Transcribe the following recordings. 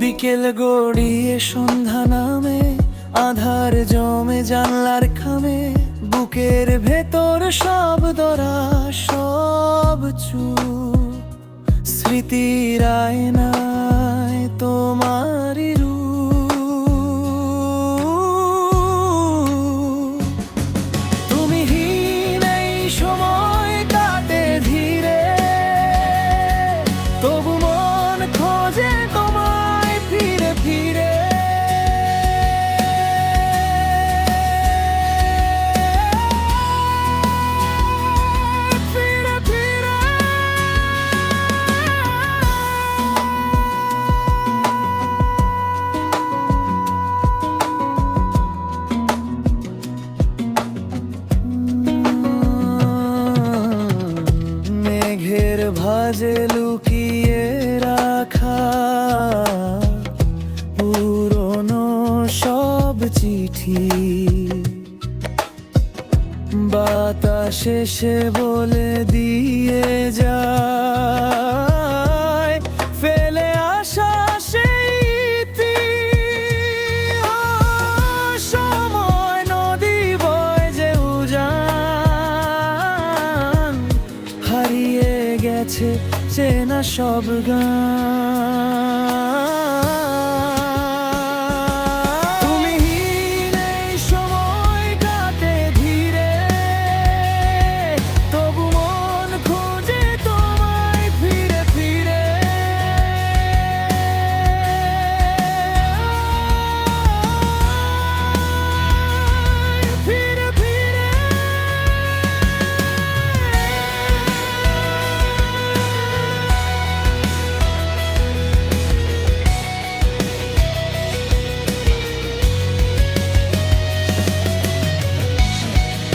বিকেল গড়িয়ে সন্ধ্যা নামে, আধার জমে জানলার খামে, বুকের ভেতর সব দরা সব চু স্মৃতির আয়নায় ভাজে লুকিয়ে রাখা। পুরনো সব চিঠি। বাতাসে সে বলে দিয়ে গেছে চেনা সব গান।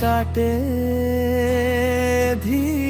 কাটে ধীরে